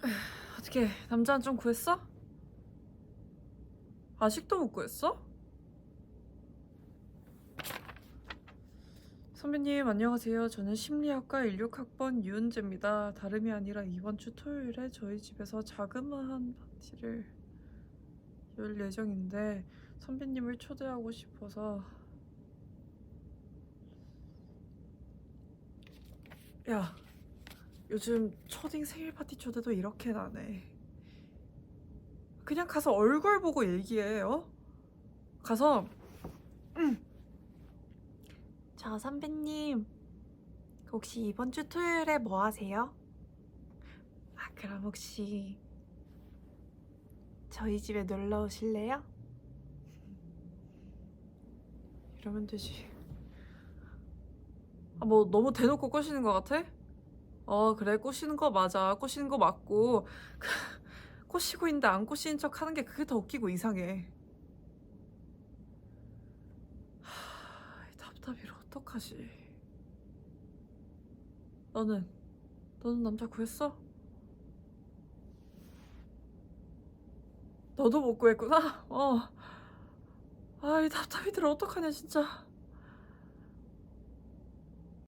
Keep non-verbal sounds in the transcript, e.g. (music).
(sighs) 어떻게 남자는 좀 구했어? 아직도 못 구했어? 선배님 안녕하세요. 저는 심리학과 16학번 유은재입니다. 다름이 아니라 이번 주 토요일에 저희 집에서 자그마한 파티를 열 예정인데 선배님을 초대하고 싶어서 야 요즘 초딩 생일 파티 초대도 이렇게 나네. 그냥 가서 얼굴 보고 얘기해, 어? 가서, 음. 저 선배님, 혹시 이번 주 토요일에 뭐 하세요? 아, 그럼 혹시 저희 집에 놀러 오실래요? 이러면 되지. 아, 뭐 너무 대놓고 꼬시는 것 같아? 어 그래. 꼬시는 거 맞아. 꼬시는 거 맞고. 꼬시고 있는데 안 꼬시는 척 하는 게 그게 더 웃기고 이상해. 하, 이 답답이를 어떡하지? 너는 너는 남자 구했어? 너도 못 구했구나? 어. 어아이 답답이들 어떡하냐 진짜